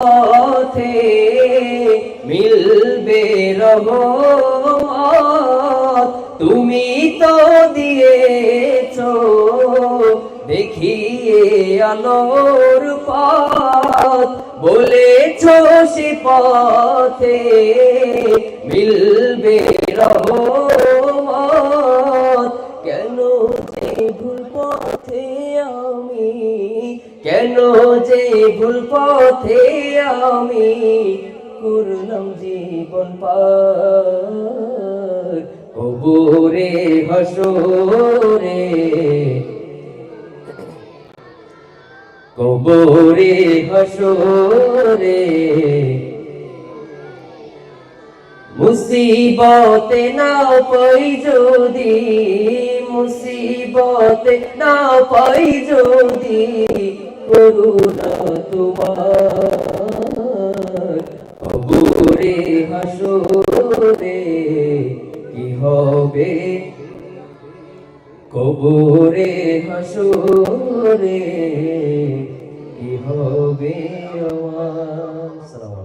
পথে মিলবে রহমত। তুমি তো দিয়েছ দেখিয়ে আলোর পথ। বলেছ সে পথে মিলবে রহমত। কেন যে ভুল পথে আমি করলাম জীবন পার? কবরে হসরে কবরে হসরে মুসিবতে না পাই যদি। মুসিবতে না পাই যদি করুণা তোমার। কবরে হাসরে কি হবে? কবরে হাসরে কি হবে আমার?